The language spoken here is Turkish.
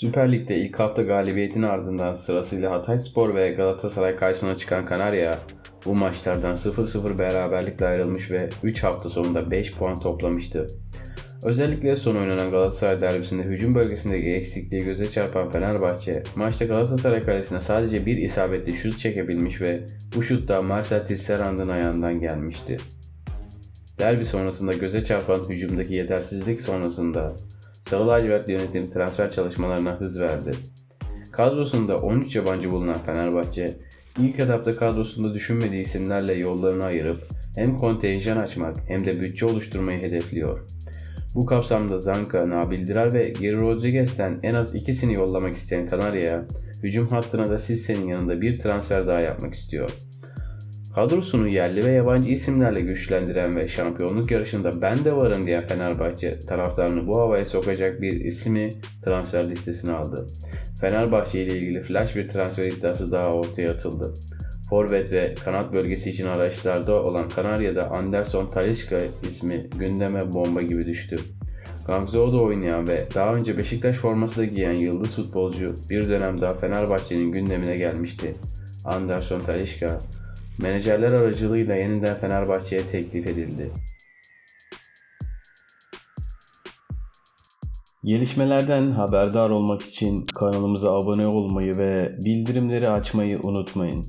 Süper Lig'de ilk hafta galibiyetin ardından sırasıyla Hatayspor ve Galatasaray karşısına çıkan Kanarya bu maçlardan 0-0 beraberlikle ayrılmış ve 3 hafta sonunda 5 puan toplamıştı. Özellikle son oynanan Galatasaray derbisinde hücum bölgesindeki eksikliği göze çarpan Fenerbahçe, maçta Galatasaray kalesine sadece bir isabetli şut çekebilmiş ve bu şut da Marcel Tisserand'ın ayağından gelmişti. Derbi sonrasında göze çarpan hücumdaki yetersizlik sonrasında Sarı lacivert yönetim transfer çalışmalarına hız verdi. Kadrosunda 13 yabancı bulunan Fenerbahçe, ilk etapta kadrosunda düşünmediği isimlerle yollarını ayırıp hem kontenjan açmak hem de bütçe oluşturmayı hedefliyor. Bu kapsamda Zanka, Nabil Dirar ve Geri Rodriguez'ten en az ikisini yollamak isteyen Kanarya'ya, hücum hattına da Sisse'nin yanında bir transfer daha yapmak istiyor. Kadrosunu yerli ve yabancı isimlerle güçlendiren ve şampiyonluk yarışında ben de varım diyen Fenerbahçe taraftarını bu havaya sokacak bir ismi transfer listesine aldı. Fenerbahçe ile ilgili flash bir transfer iddiası daha ortaya atıldı. Forvet ve kanat bölgesi için araçlarda olan Kanarya'da Anderson Talisca ismi gündeme bomba gibi düştü. Gangzhou'da oynayan ve daha önce Beşiktaş forması da giyen yıldız futbolcu bir dönem daha Fenerbahçe'nin gündemine gelmişti. Anderson Talisca menajerler aracılığıyla yeniden Fenerbahçe'ye teklif edildi. Gelişmelerden haberdar olmak için kanalımıza abone olmayı ve bildirimleri açmayı unutmayın.